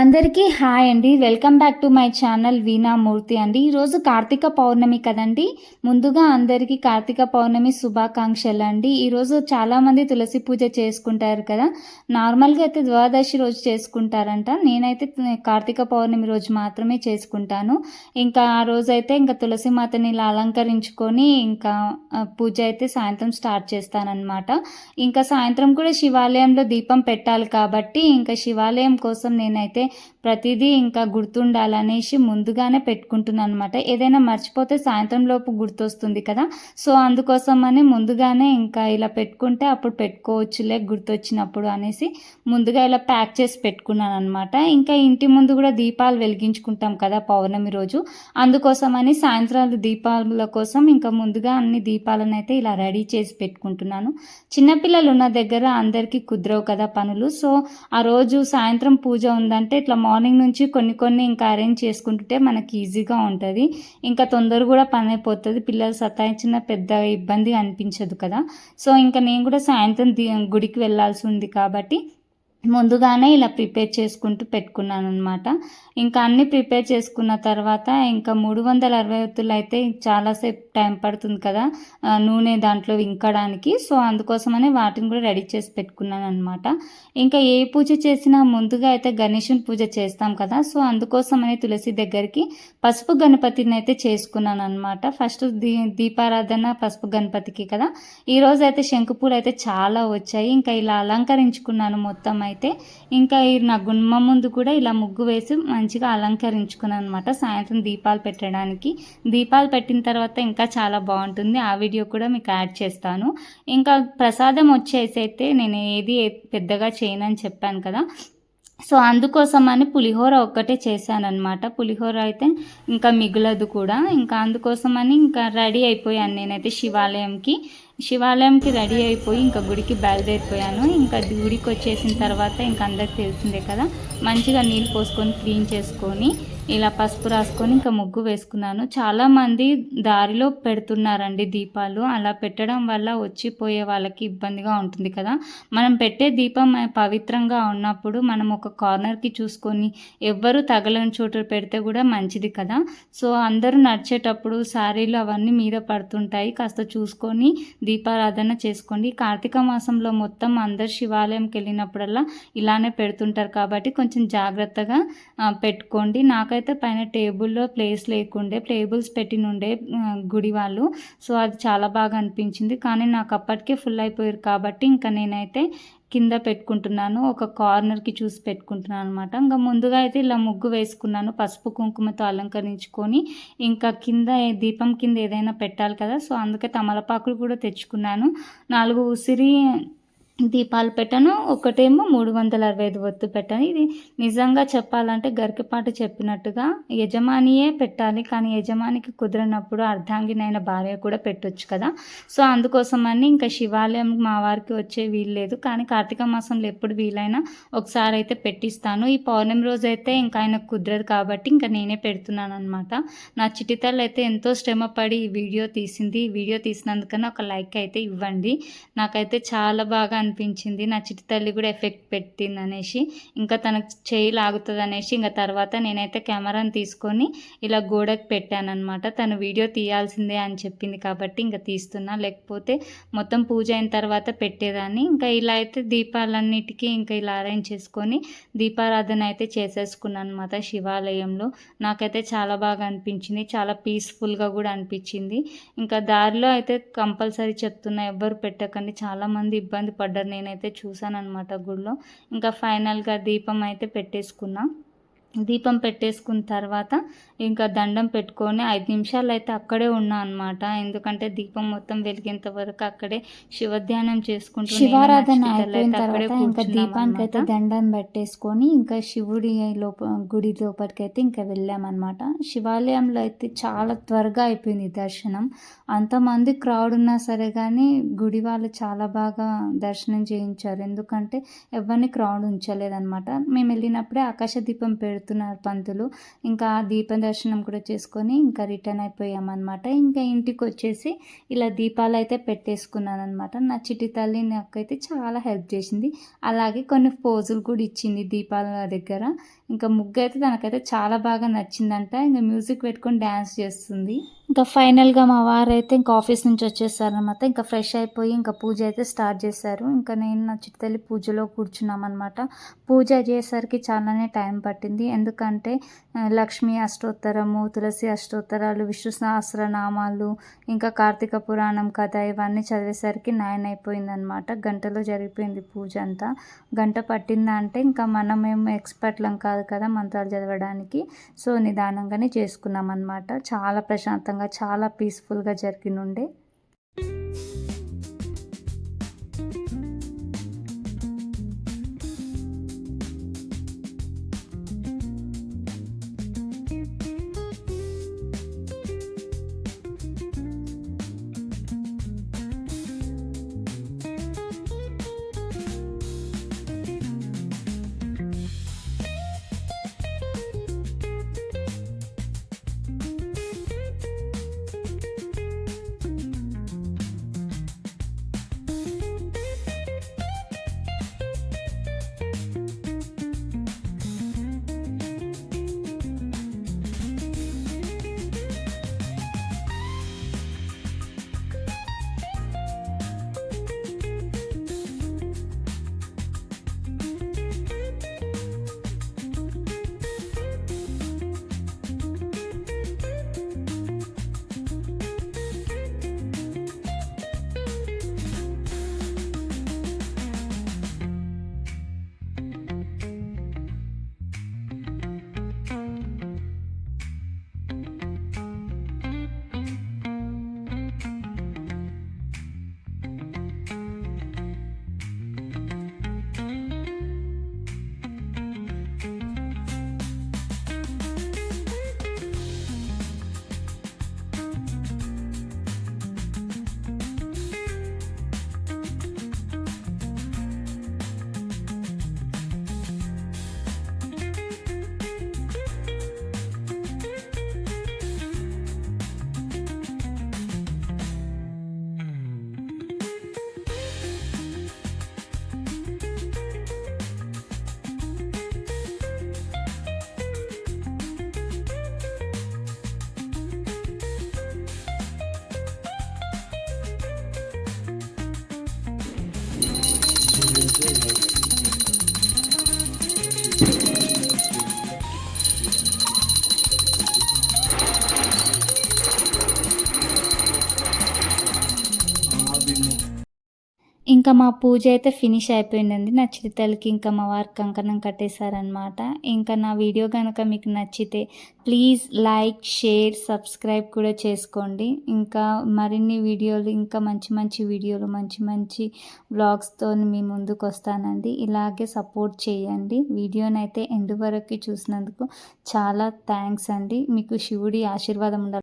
అందరికీ హాయ్ అండి. Welcome back to my channel Veena Murthy అండి. ఈరోజు కార్తీక పౌర్ణమి కదండి. ముందుగా అందరికీ కార్తీక పౌర్ణమి శుభాకాంక్షలు అండి. ఈరోజు చాలామంది తులసి పూజ చేసుకుంటారు కదా. నార్మల్గా అయితే ద్వాదశి రోజు చేసుకుంటారంట. నేనైతే కార్తీక పౌర్ణమి రోజు మాత్రమే చేసుకుంటాను. ఇంకా ఆ రోజైతే ఇంకా తులసి మాతని ఇలా అలంకరించుకొని ఇంకా పూజ అయితే సాయంత్రం స్టార్ట్ చేస్తానన్నమాట. ఇంకా సాయంత్రం కూడా శివాలయంలో దీపం పెట్టాలి కాబట్టి ఇంకా శివాలయం కోసం నేనైతే ప్రతిదీ ఇంకా గుర్తుండాలనేసి ముందుగానే పెట్టుకుంటున్నాను అనమాట ఏదైనా మర్చిపోతే సాయంత్రం లోపు గుర్తొస్తుంది కదా. సో అందుకోసం అని ముందుగానే ఇంకా ఇలా పెట్టుకుంటే అప్పుడు పెట్టుకోవచ్చులే గుర్తొచ్చినప్పుడు అనేసి ముందుగా ఇలా ప్యాక్ చేసి పెట్టుకున్నాను అనమాట ఇంకా ఇంటి ముందు కూడా దీపాలు వెలిగించుకుంటాం కదా పౌర్ణమి రోజు. అందుకోసం అని సాయంత్రాలు దీపాల కోసం ఇంకా ముందుగా అన్ని దీపాలను అయితే ఇలా రెడీ చేసి పెట్టుకుంటున్నాను. చిన్నపిల్లలు ఉన్న దగ్గర అందరికీ కుదరవు కదా పనులు. సో ఆ రోజు సాయంత్రం పూజ ఉందంటే ఇట్లా మార్నింగ్ నుంచి కొన్ని కొన్ని ఇంకా అరేంజ్ చేసుకుంటుంటే మనకి ఈజీగా ఉంటుంది. ఇంకా తొందర కూడా పని అయిపోతుంది. పిల్లలు సతాయించిన పెద్ద ఇబ్బంది అనిపించదు కదా. సో ఇంకా నేను కూడా సాయంత్రం గుడికి వెళ్ళాల్సి ఉంది కాబట్టి ముందుగానే ఇలా ప్రిపేర్ చేసుకుంటూ పెట్టుకున్నాను అనమాట ఇంకా అన్నీ ప్రిపేర్ చేసుకున్న తర్వాత ఇంకా మూడు వందల అరవై ఒత్తులు అయితే చాలాసేపు టైం పడుతుంది కదా నూనె దాంట్లో ఇంకడానికి. సో అందుకోసమనే వాటిని కూడా రెడీ చేసి పెట్టుకున్నాను అనమాట ఇంకా ఏ పూజ చేసినా ముందుగా అయితే గణేషుని పూజ చేస్తాం కదా సో అందుకోసమని తులసి దగ్గరికి పసుపు గణపతిని అయితే చేసుకున్నాను అనమాట ఫస్ట్ దీ దీపారాధన పసుపు గణపతికి కదా. ఈరోజు అయితే శంకుపూలు అయితే చాలా వచ్చాయి. ఇంకా ఇలా అలంకరించుకున్నాను మొత్తం అయితే ఇంకా నా గుమ్మం ముందు కూడా ఇలా ముగ్గు వేసి మంచిగా అలంకరించుకున్నాను అనమాట సాయంత్రం దీపాలు పెట్టడానికి. దీపాలు పెట్టిన తర్వాత ఇంకా చాలా బాగుంటుంది. ఆ వీడియో కూడా మీకు యాడ్ చేస్తాను. ఇంకా ప్రసాదం వచ్చేసి అయితే నేను ఏది పెద్దగా చేయనని చెప్పాను కదా సో అందుకోసమని పులిహోర ఒక్కటే చేశానమాట పులిహోర అయితే ఇంకా మిగులదు కూడా. ఇంకా అందుకోసమని ఇంకా రెడీ అయిపోయాను నేనైతే శివాలయంకి. శివాలయంకి రెడీ అయిపోయి ఇంకా గుడికి బయలుదేరిపోయాను. ఇంకా గుడికి వచ్చేసిన తర్వాత ఇంకా అందరికి తెలిసిందే కదా. మంచిగా నీళ్ళు పోసుకొని క్లీన్ చేసుకొని ఇలా పసుపు రాసుకొని ఇంకా ముగ్గు వేసుకున్నాను. చాలామంది దారిలో పెడుతున్నారండి దీపాలు. అలా పెట్టడం వల్ల వచ్చిపోయే వాళ్ళకి ఇబ్బందిగా ఉంటుంది కదా. మనం పెట్టే దీపం పవిత్రంగా ఉన్నప్పుడు మనం ఒక కార్నర్కి చూసుకొని ఎవ్వరు తగలని చోటు పెడితే కూడా మంచిది కదా. సో అందరూ నడిచేటప్పుడు శారీలు అవన్నీ మీద పడుతుంటాయి. కాస్త చూసుకొని దీపారాధన చేసుకోండి. కార్తీక మాసంలో మొత్తం అందరు శివాలయంకి వెళ్ళినప్పుడల్లా ఇలానే పెడుతుంటారు కాబట్టి కొంచెం జాగ్రత్తగా పెట్టుకోండి. నాకు నాకైతే అయితే పైన టేబుల్లో ప్లేస్ లేకుండే టేబుల్స్ పెట్టినుండే గుడి వాళ్ళు. సో అది చాలా బాగా అనిపించింది. కానీ నాకు అప్పటికే ఫుల్ అయిపోయారు కాబట్టి ఇంకా నేనైతే కింద పెట్టుకుంటున్నాను. ఒక కార్నర్కి చూసి పెట్టుకుంటున్నాను అనమాట ఇంకా ముందుగా అయితే ఇలా ముగ్గు వేసుకున్నాను పసుపు కుంకుమతో అలంకరించుకొని. ఇంకా కింద దీపం కింద ఏదైనా పెట్టాలి కదా. సో అందుకే తమలపాకులు కూడా తెచ్చుకున్నాను. నాలుగు ఉసిరి దీపాలు పెట్టాను. ఒకటేమో మూడు వందల అరవై ఐదు ఒత్తు పెట్టాను. ఇది నిజంగా చెప్పాలంటే గరికపాటు చెప్పినట్టుగా యజమానియే పెట్టాలి. కానీ యజమానికి కుదిరినప్పుడు అర్ధాంగినైన భార్య కూడా పెట్టొచ్చు కదా. సో అందుకోసమని ఇంకా శివాలయం మా వారికి వచ్చే వీలు లేదు. కానీ కార్తీక మాసంలో ఎప్పుడు వీలైనా ఒకసారి అయితే పెట్టిస్తాను. ఈ పౌర్ణమి రోజు అయితే ఇంకా ఆయన కుదరదు కాబట్టి ఇంకా నేనే పెడుతున్నాను అనమాట నా చిటితల్లు అయితే ఎంతో శ్రమపడి ఈ వీడియో తీసింది. ఈ వీడియో తీసినందుకన్నా ఒక లైక్ అయితే ఇవ్వండి. నాకైతే చాలా బాగా అనిపించింది. నా చిట్టి తల్లి కూడా ఎఫెక్ట్ పెట్టింది అనేసి ఇంకా తనకు చేయి లాగుతుంది అనేసి ఇంకా తర్వాత నేనైతే కెమెరాని తీసుకొని ఇలా గోడకు పెట్టానమాట తను వీడియో తీయాల్సిందే అని చెప్పింది కాబట్టి ఇంకా తీస్తున్నా. లేకపోతే మొత్తం పూజ అయిన తర్వాత పెట్టేదాన్ని. ఇంకా ఇలా అయితే దీపాలన్నిటికీ ఇంకా ఇలా అరేంజ్ చేసుకొని దీపారాధన అయితే చేసేసుకున్నాను అనమాట శివాలయంలో. నాకైతే చాలా బాగా అనిపించింది. చాలా పీస్ఫుల్గా కూడా అనిపించింది. ఇంకా దారిలో అయితే కంపల్సరీ చెప్తున్నా ఎవ్వరు పెట్టకండి. చాలామంది ఇబ్బంది పడ్డారు పడ్డారు నేనైతే చూసాను అనమాట గుడిలో ఇంకా ఫైనల్గా దీపం అయితే పెట్టేసుకున్నా. దీపం పెట్టేసుకున్న తర్వాత ఇంకా దండం పెట్టుకొని ఐదు నిమిషాలు అయితే అక్కడే ఉన్నా అనమాట ఎందుకంటే దీపం మొత్తం వెలిగేంత వరకు అక్కడే శివధ్యానం చేసుకుంటూ శివారాధన అయిపోయిన తర్వాత ఇంకా దీపానికి అయితే దండం పెట్టేసుకొని ఇంకా శివుడి లోప గుడి లోపలికి అయితే ఇంకా వెళ్ళామన్నమాట శివాలయంలో అయితే చాలా త్వరగా అయిపోయింది దర్శనం. అంతమంది క్రౌడ్ ఉన్నా సరే కానీ గుడి వాళ్ళు చాలా బాగా దర్శనం చేయించారు. ఎందుకంటే ఎవరిని క్రౌడ్ ఉంచలేదన్నమాట. మేము వెళ్ళినప్పుడే ఆకాశ దీపం పెడుతున్నారు పంతులు. ఇంకా దీప దర్శనం కూడా చేసుకొని ఇంకా రిటర్న్ అయిపోయామన్నమాట. ఇంకా ఇంటికి వచ్చేసి ఇలా దీపాలు అయితే పెట్టేసుకున్నాను అనమాట నా చిటి తల్లి నాకైతే చాలా హెల్ప్ చేసింది. అలాగే కొన్ని పోజులు కూడా ఇచ్చింది దీపాల దగ్గర. ఇంకా ముగ్గు అయితే తనకైతే చాలా బాగా నచ్చిందంట. ఇంకా మ్యూజిక్ పెట్టుకొని డ్యాన్స్ చేస్తుంది. ఇంకా ఫైనల్గా మా వారు అయితే ఇంకా ఆఫీస్ నుంచి వచ్చేసారనమాట ఇంకా ఫ్రెష్ అయిపోయి ఇంకా పూజ అయితే స్టార్ట్ చేశారు. ఇంకా నేను నా చిట్టతల్లి పూజలో కూర్చున్నామన్నమాట. పూజ చేసేసరికి చాలానే టైం పట్టింది. ఎందుకంటే లక్ష్మీ అష్టోత్తరము తులసి అష్టోత్తరాలు విష్ణు సహస్రనామాలు ఇంకా కార్తీక పురాణం కథ ఇవన్నీ చదివేసరికి నైన్ అయిపోయిందనమాట గంటలో జరిగిపోయింది పూజ అంతా. గంట పట్టిందా అంటే ఇంకా మనం ఏం ఎక్స్పర్ట్లం కాదు కదా మంత్రాలు చదవడానికి. సో నిదానంగానే చేసుకున్నాం అనమాట చాలా ప్రశాంతంగా చాలా పీస్ఫుల్గా జరిగినుండే Thank you. ఇంకా మా పూజ అయితే ఫినిష్ అయిపోయిందండి. నా చిరుతలకి ఇంకా మా వారు కంకణం కట్టేశారనమాట ఇంకా నా వీడియో కనుక మీకు నచ్చితే ప్లీజ్ లైక్ షేర్ సబ్స్క్రైబ్ కూడా చేసుకోండి. ఇంకా మరిన్ని వీడియోలు ఇంకా మంచి మంచి వీడియోలు మంచి మంచి బ్లాగ్స్తో మీ ముందుకు వస్తానండి. ఇలాగే సపోర్ట్ చేయండి. వీడియోనైతే ఎండు వరకు చూసినందుకు చాలా థ్యాంక్స్ అండి. మీకు శివుడి ఆశీర్వాదం ఉండాలి